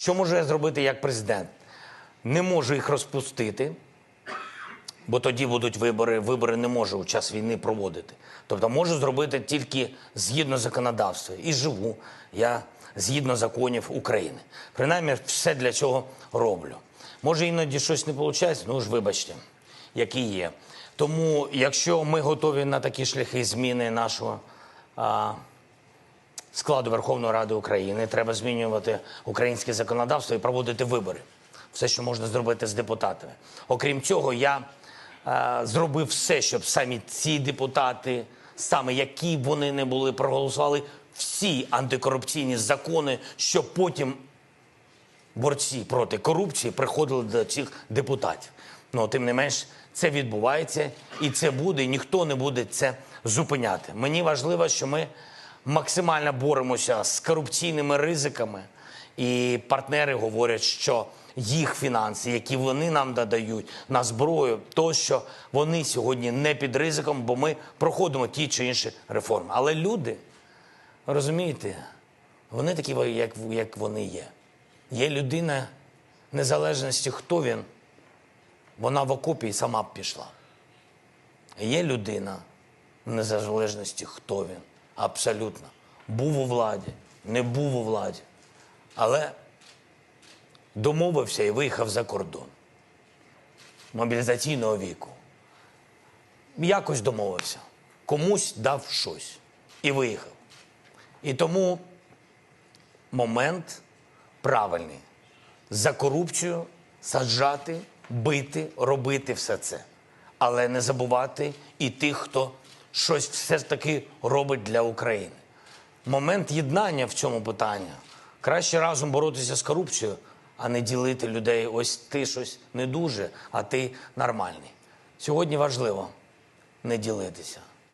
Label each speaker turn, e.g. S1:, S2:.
S1: Що можу я зробити як президент? Не можу їх розпустити, бо тоді будуть вибори. Вибори не можу у час війни проводити. Тобто можу зробити тільки згідно законодавства. І живу я згідно законів України. Принаймні, все для цього роблю. Може, іноді щось не виходить, ну ж вибачте, які є. Тому, якщо ми готові на такі шляхи зміни нашого а, складу Верховної Ради України. Треба змінювати українське законодавство і проводити вибори. Все, що можна зробити з депутатами. Окрім цього, я е, зробив все, щоб самі ці депутати, саме які б вони не були, проголосували всі антикорупційні закони, щоб потім борці проти корупції приходили до цих депутатів. Ну, тим не менш, це відбувається і це буде, і ніхто не буде це зупиняти. Мені важливо, що ми максимально боремося з корупційними ризиками, і партнери говорять, що їх фінанси, які вони нам надають на зброю, то що вони сьогодні не під ризиком, бо ми проходимо ті чи інші реформи. Але люди, розумієте, вони такі, як, як вони є. Є людина незалежності, хто він, вона в окопі і сама б пішла. Є людина незалежності, хто він. Абсолютно. Був у владі, не був у владі. Але домовився і виїхав за кордон мобілізаційного віку. Якось домовився. Комусь дав щось і виїхав. І тому момент правильний. За корупцію саджати, бити, робити все це. Але не забувати і тих, хто щось все ж таки робить для України. Момент єднання в цьому питанні. Краще разом боротися з корупцією, а не ділити людей. Ось ти щось не дуже, а ти нормальний. Сьогодні важливо не ділитися.